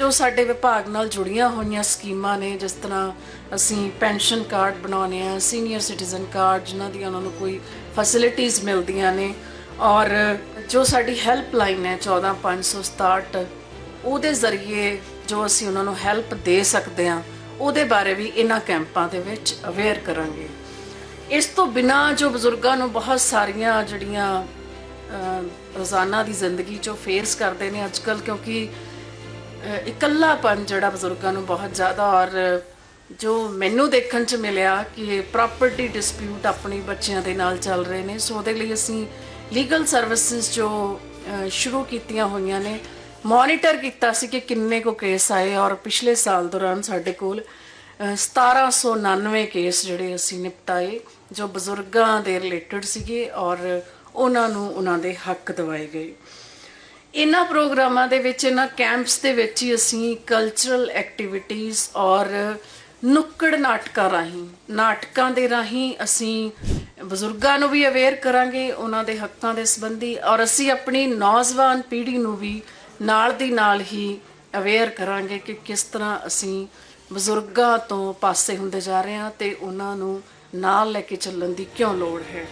ਜੋ ਸਾਡੇ ਵਿਭਾਗ ਨਾਲ ਜੁੜੀਆਂ ਹੋਈਆਂ ਸਕੀਮਾਂ ਨੇ, ਜਿਸ ਤਰ੍ਹਾਂ ਅਸੀਂ ਪੈਨਸ਼ਨ ਕਾਰਡ ਬਣਾਉਨੇ ਆ, ਸੀਨੀਅਰ ਸਿਟੀਜ਼ਨ ਕਾਰਡ, ਜਿਨ੍ਹਾਂ ਦੀਆਂ ਉਹਨਾਂ ਨੂੰ ਕੋਈ ਫੈਸਿਲਿਟੀਆਂ ਮਿਲਦੀਆਂ ਨੇ, ਔਰ ਜੋ ਸਾਡੀ ਹੈਲਪਲਾਈਨ ਹੈ 14567 ਉਹਦੇ ਜ਼ਰੀਏ ਜੋ ਅਸੀਂ ਉਹਨਾਂ ਨੂੰ ਹੈਲਪ ਦੇ ਸਕਦੇ ਹਾਂ, ਉਹਦੇ ਬਾਰੇ ਵੀ ਇਹਨਾਂ ਕੈਂਪਾਂ ਦੇ ਵਿੱਚ ਅਵੇਅਰ ਕਰਾਂਗੇ। ਇਸ ਤੋਂ ਬਿਨਾ ਜੋ ਬਜ਼ੁਰਗਾਂ ਨੂੰ ਬਹੁਤ ਸਾਰੀਆਂ ਜਿਹੜੀਆਂ ਰੋਜ਼ਾਨਾ ਦੀ ਜ਼ਿੰਦਗੀ ਚੋਂ ਫੇਸ ਕਰਦੇ ਨੇ ਅੱਜਕੱਲ ਕਿਉਂਕਿ ਇਕੱਲਾਪਨ ਜਿਹੜਾ ਬਜ਼ੁਰਗਾਂ ਨੂੰ ਬਹੁਤ ਜ਼ਿਆਦਾ ਔਰ ਜੋ ਮੈਨੂੰ ਦੇਖਣ ਚ ਮਿਲਿਆ ਕਿ ਪ੍ਰਾਪਰਟੀ ਡਿਸਪਿਊਟ ਆਪਣੇ ਬੱਚਿਆਂ ਦੇ ਨਾਲ ਚੱਲ ਰਹੇ ਨੇ, ਸੋ ਉਹਦੇ ਲਈ ਅਸੀਂ ਲੀਗਲ ਸਰਵਿਸਿਜ਼ ਜੋ ਸ਼ੁਰੂ ਕੀਤੀਆਂ ਹੋਈਆਂ ਨੇ ਮੋਨੀਟਰ ਕੀਤਾ ਸੀ ਕਿ ਕਿੰਨੇ ਕੋ ਕੇਸ ਆਏ ਔਰ ਪਿਛਲੇ ਸਾਲ ਦੌਰਾਨ ਸਾਡੇ ਕੋਲ, ਅਹ 1799 ਕੇਸ ਜਿਹੜੇ ਅਸੀਂ ਨਿਪਟਾਏ, ਜੋ ਬਜ਼ੁਰਗਾਂ ਦੇ ਰਿਲੇਟਡ ਸੀਗੇ ਔਰ ਉਹਨਾਂ ਨੂੰ ਉਹਨਾਂ ਦੇ ਹੱਕ ਦਿਵਾਏ ਗਏ। ਇਹਨਾਂ ਪ੍ਰੋਗਰਾਮਾਂ ਦੇ ਵਿੱਚ, ਇਹਨਾਂ ਕੈਂਪਸ ਦੇ ਵਿੱਚ ਹੀ ਅਸੀਂ ਕਲਚਰਲ ਐਕਟੀਵਿਟੀਜ਼ ਔਰ ਨੁੱਕੜ ਨਾਟਕਾਂ ਰਾਹੀਂ, ਨਾਟਕਾਂ ਦੇ ਰਾਹੀਂ ਅਸੀਂ ਬਜ਼ੁਰਗਾਂ ਨੂੰ ਵੀ ਅਵੇਅਰ ਕਰਾਂਗੇ, ਉਹਨਾਂ ਦੇ ਹੱਕਾਂ ਦੇ ਸੰਬੰਧੀ ਔਰ ਅਸੀਂ ਆਪਣੀ ਨੌਜਵਾਨ ਪੀੜ੍ਹੀ ਨੂੰ ਵੀ ਨਾਲ ਦੀ ਨਾਲ ਹੀ ਅਵੇਅਰ ਕਰਾਂਗੇ ਕਿ ਕਿਸ ਤਰ੍ਹਾਂ ਅਸੀਂ ਬਜ਼ੁਰਗਾਂ ਤੋਂ ਪਾਸੇ ਹੁੰਦੇ ਜਾ ਰਹੇ ਹਾਂ ਤੇ ਉਹਨਾਂ ਨੂੰ ਨਾਲ ਲੈ ਕੇ ਚੱਲਣ ਦੀ ਕਿਉਂ ਲੋੜ ਹੈ।